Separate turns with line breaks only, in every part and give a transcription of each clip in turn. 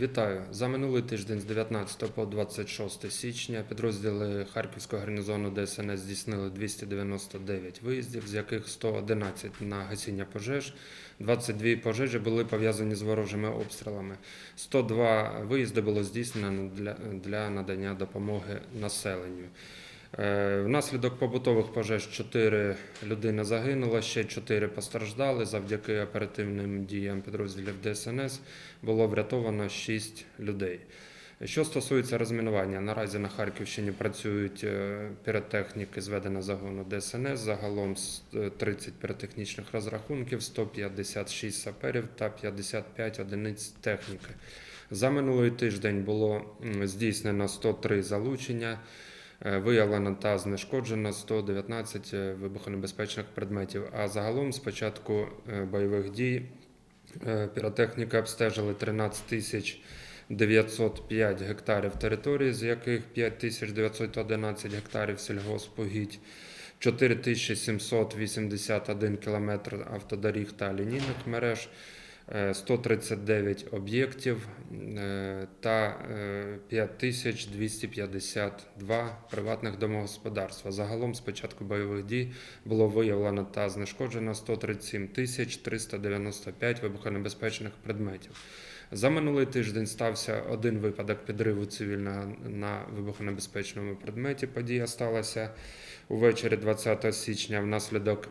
Вітаю за минулий тиждень з 19 по 26 січня підрозділи Харківського гарнізону ДСНС здійснили 299 виїздів, з яких 111 на гасіння пожеж, 22 пожежі були пов'язані з ворожими обстрілами. 102 виїзди було здійснено для, надання допомоги населенню. Е, Внаслідок побутових пожеж 4 людини загинуло, ще 4 постраждали. Завдяки оперативним діям підрозділів ДСНС було врятовано 6 людей. Що стосується розмінування, наразі на Харківщині працюють е, піротехніки зведення загону ДСНС, загалом с- е, 30 піротехнічних розрахунків, 156 саперів та 55 одиниць техніки. За минулий тиждень було здійснено 103 залучення. Е, Виявлено та знешкоджено 119 е, вибухонебезпечних предметів. А загалом з початку е, бойових дій піротехніка обстежили 13 тисяч 905 гектарів території, з яких 5911 гектарів сільгоспугідь, 4781 кілометр автодоріг та лінійних мереж, 139 об'єктів е, та е, 5252 приватних домогосподарства. Загалом з початку бойових дій було виявлено та знешкоджено 137 тисяч 395 вибухонебезпечних предметів. За минулий тиждень стався один випадок підриву цивільного на вибухонебезпечному предметі. Подія сталася увечері 20 січня внаслідок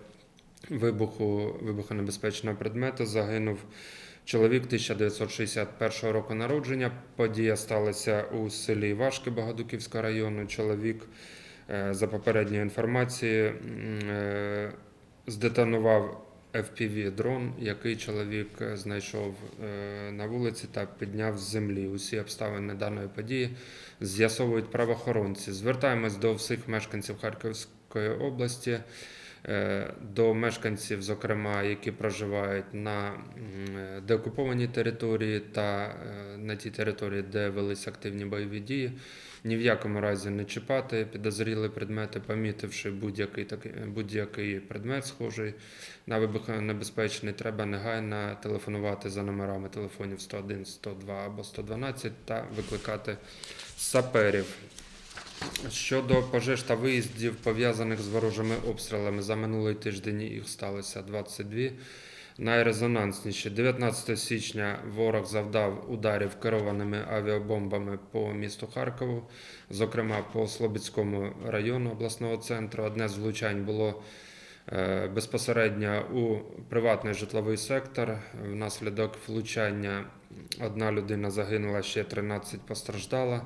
вибуху вибухонебезпечного предмету загинув чоловік 1961 року народження. Подія сталася у селі Вашки Богодуківського району. Чоловік, е, за попередньою інформацією, е, здетонував FPV-дрон, який чоловік е, знайшов на вулиці та підняв з землі. Усі обставини даної події з'ясовують правоохоронці. Звертаємось до всіх мешканців Харківської області, до мешканців, зокрема, які проживають на е, деокупованій території та е, на тій території, де велись активні бойові дії. Ні в якому разі не чіпати підозрілі предмети, помітивши будь-який будь-який предмет, схожий на вибухонебезпечний, треба негайно телефонувати за номерами телефонів 101, 102 або 112 та викликати саперів. Щодо пожеж та виїздів, пов'язаних з ворожими обстрілами, за минулий тиждень їх сталося 22. Найрезонансніші 19 січня ворог завдав ударів керованими авіабомбами по місту Харкову, зокрема по Слобідському району обласного центру. Одне з влучань було е, безпосередньо у приватний житловий сектор. Внаслідок влучання одна людина загинула, ще 13 постраждала.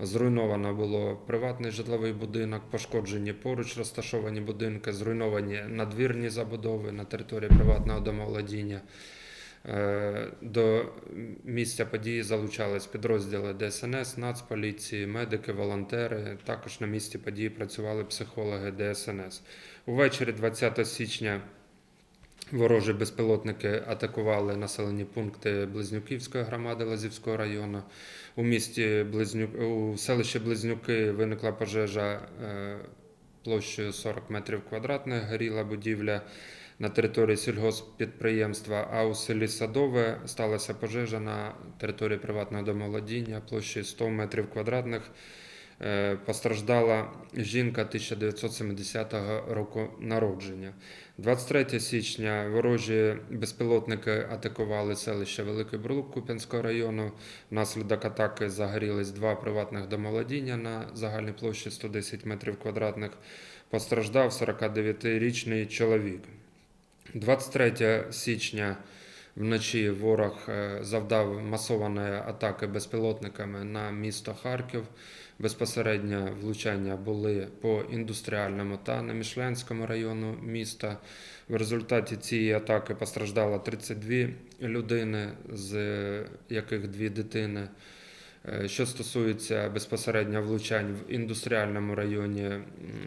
Зруйновано було приватний житловий будинок, пошкоджені поруч розташовані будинки, зруйновані надвірні забудови на території приватного домовладіння. Е, До місця події залучались підрозділи ДСНС, Нацполіції, медики, волонтери. Також на місці події працювали психологи ДСНС. Увечері 20 січня ворожі безпілотники атакували населені пункти Близнюківської громади Лазівського району. У місті Близнюк у селищі Близнюки виникла пожежа е, площею 40 метрів квадратних, горіла будівля на території сільгосппідприємства, а у селі Садове сталася пожежа на території приватного домовладіння площею 100 метрів квадратних. Е, Постраждала жінка 1970 року народження. 23 січня ворожі безпілотники атакували селище Великий Бурлук Куп'янського району. Внаслідок атаки загорілись два приватних домовладіння на загальній площі 110 метрів квадратних. Постраждав 49-річний чоловік. 23 січня вночі ворог е, завдав масованої атаки безпілотниками на місто Харків. Безпосередньо влучання були по індустріальному та Немішлянському району міста. В результаті цієї атаки постраждало 32 людини, з яких дві дитини. Е, Що стосується безпосередньо влучань в індустріальному районі,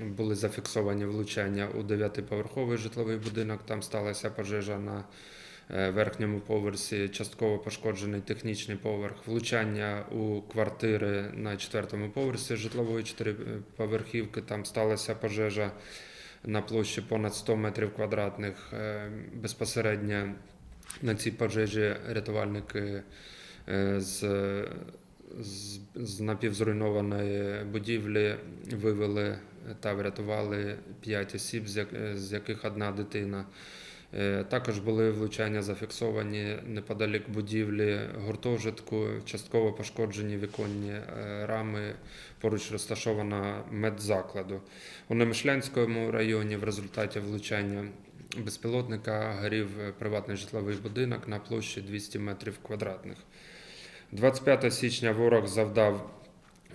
були зафіксовані влучання у 9-поверховий житловий будинок. Там сталася пожежа на верхньому поверсі, частково пошкоджений технічний поверх, влучання у квартири на четвертому поверсі житлової чотириповерхівки. Там сталася пожежа на площі понад 100 метрів квадратних. Е, Безпосередньо на цій пожежі рятувальники Е, З, з, напівзруйнованої будівлі вивели та врятували 5 осіб, з яких одна дитина. Е, Також були влучання зафіксовані неподалік будівлі гуртожитку, частково пошкоджені віконні е, рами, поруч розташована медзакладу. У Немишлянському районі в результаті влучання безпілотника горів е, приватний житловий будинок на площі 200 метрів квадратних. 25 січня ворог завдав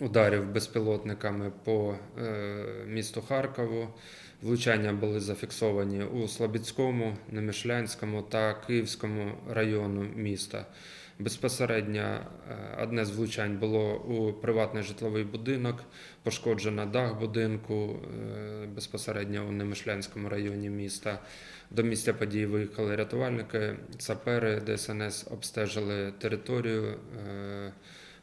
ударів безпілотниками по е, місту Харкову. Влучання були зафіксовані у Слобідському, Немишлянському та Київському району міста. Безпосередньо е, одне з влучань було у приватний житловий будинок, пошкоджено дах будинку е, безпосередньо у Немишлянському районі міста. До місця події виїхали рятувальники, сапери ДСНС обстежили територію.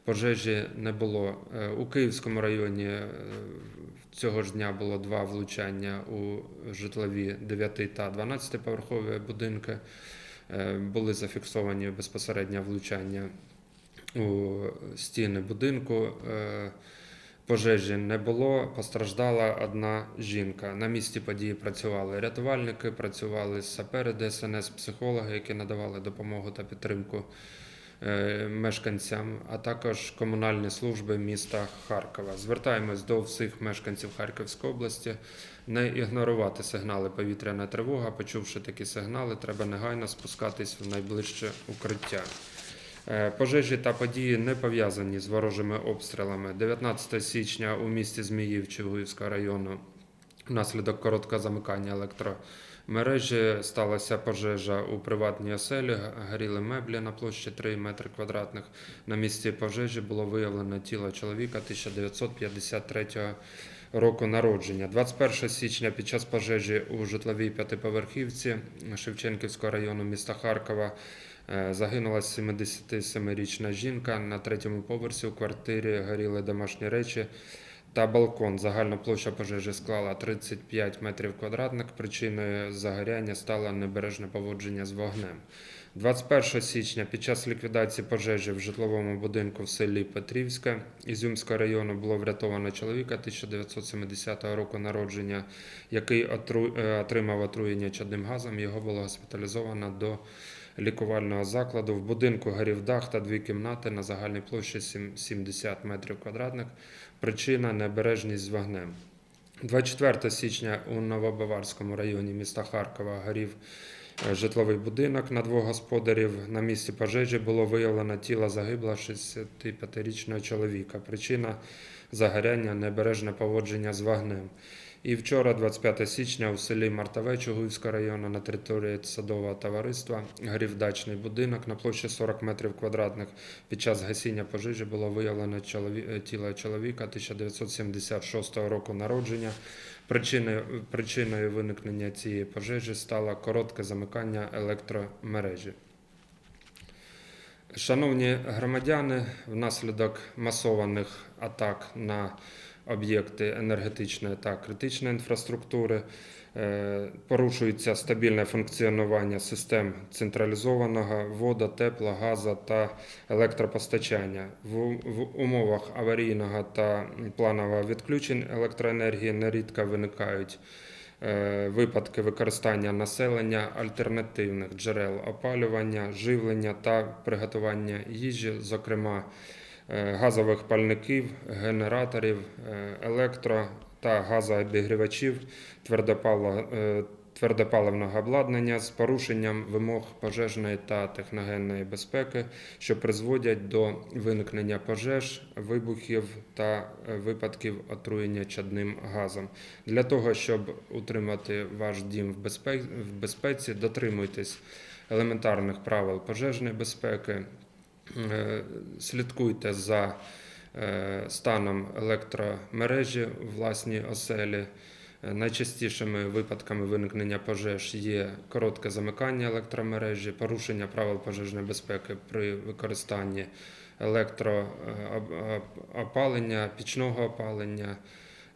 Пожежі не було. Е, У Київському районі е, цього ж дня було два влучання у житлові 9 та 12 поверхові будинки. Е, Були зафіксовані безпосередньо влучання у стіни будинку. Пожежі не було, постраждала одна жінка. На місці події працювали рятувальники, працювали сапери ДСНС, психологи, які надавали допомогу та підтримку мешканцям, а також комунальні служби міста Харкова. Звертаємось до всіх мешканців Харківської області не ігнорувати сигнали повітряна тривога. Почувши такі сигнали, треба негайно спускатись в найближче укриття. Е, Пожежі та події не пов'язані з ворожими обстрілами. 19 січня у місті Зміїв Чугуївського району внаслідок короткого замикання електромережі сталася пожежа у приватній оселі. Горіли меблі на площі 3 метри квадратних. На місці пожежі було виявлено тіло чоловіка 1953 року народження. 21 січня під час пожежі у житловій п'ятиповерхівці Шевченківського району міста Харкова Е, Загинула 77-річна жінка. На третьому поверсі у квартирі горіли домашні речі та балкон. Загальна площа пожежі склала 35 метрів квадратних. Причиною загоряння стало небережне поводження з вогнем. 21 січня під час ліквідації пожежі в житловому будинку в селі Петрівське Ізюмського району було врятовано чоловіка 1970 року народження, який отру- е, отримав отруєння чадним газом. Його було госпіталізовано до лікувального закладу. В будинку горів дах та дві кімнати на загальній площі сім- 70 метрів квадратних. Причина небережність з вогнем. 24 січня у Новобаварському районі міста Харкова горів е, житловий будинок на двох господарів. На місці пожежі було виявлено тіло загиблого 65-річного чоловіка. Причина загоряння небережне поводження з вогнем. І вчора, 25 січня, у селі Мартове Чугуївського району на території садового товариства горів дачний будинок на площі 40 метрів квадратних. Під час гасіння пожежі було виявлено е, тіло чоловіка 1976 року народження. Причиною, причиною виникнення цієї пожежі стало коротке замикання електромережі. Шановні громадяни, внаслідок масованих атак на об'єкти енергетичної та критичної інфраструктури е, порушується стабільне функціонування систем централізованого вода, тепла, газу та електропостачання. В, умовах аварійного та планового відключень електроенергії нерідко виникають випадки використання населення альтернативних джерел опалювання, живлення та приготування їжі, зокрема е, газових пальників, генераторів, е, електро та газообігрівачів, твердопало- е, твердопаливного обладнання з порушенням вимог пожежної та техногенної безпеки, що призводять до виникнення пожеж, вибухів та е, випадків отруєння чадним газом. Для того, щоб утримати ваш дім в безпеці, дотримуйтесь елементарних правил пожежної безпеки, е, слідкуйте за е, станом електромережі власній оселі. Найчастішими випадками виникнення пожеж є коротке замикання електромережі, порушення правил пожежної безпеки при використанні електроопалення, пічного опалення,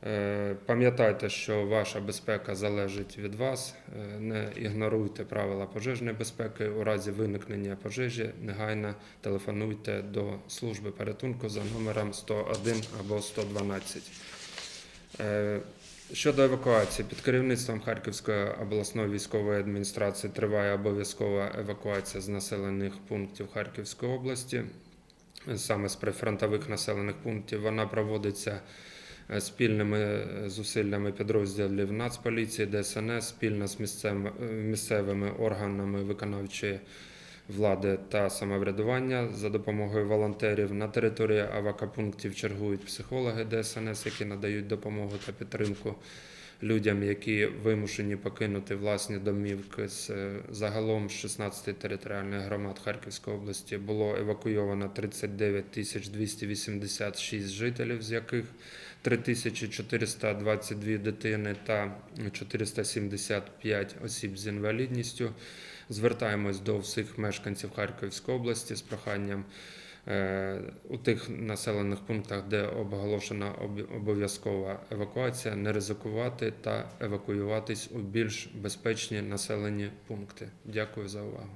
Е, Пам'ятайте, що ваша безпека залежить від вас. Е, Не ігноруйте правила пожежної безпеки. У разі виникнення пожежі негайно телефонуйте до служби порятунку за номером 101 або 112. Щодо евакуації, під керівництвом Харківської обласної військової адміністрації триває обов'язкова евакуація з населених пунктів Харківської області, саме з прифронтових населених пунктів. Вона проводиться е, спільними е, зусиллями підрозділів Нацполіції, ДСНС, спільно з е, місцевими органами виконавчої влади та самоврядування за допомогою волонтерів. На території авакапунктів чергують психологи ДСНС, які надають допомогу та підтримку людям, які вимушені покинути власні домівки. З е, загалом з 16 територіальних громад Харківської області було евакуйовано 39 тисяч 286 жителів, з яких 3422 дитини та 475 осіб з інвалідністю. Звертаємось до всіх мешканців Харківської області з проханням е, у тих населених пунктах, де оголошена об- обов'язкова евакуація, не ризикувати та евакуюватись у більш безпечні населені пункти. Дякую за увагу.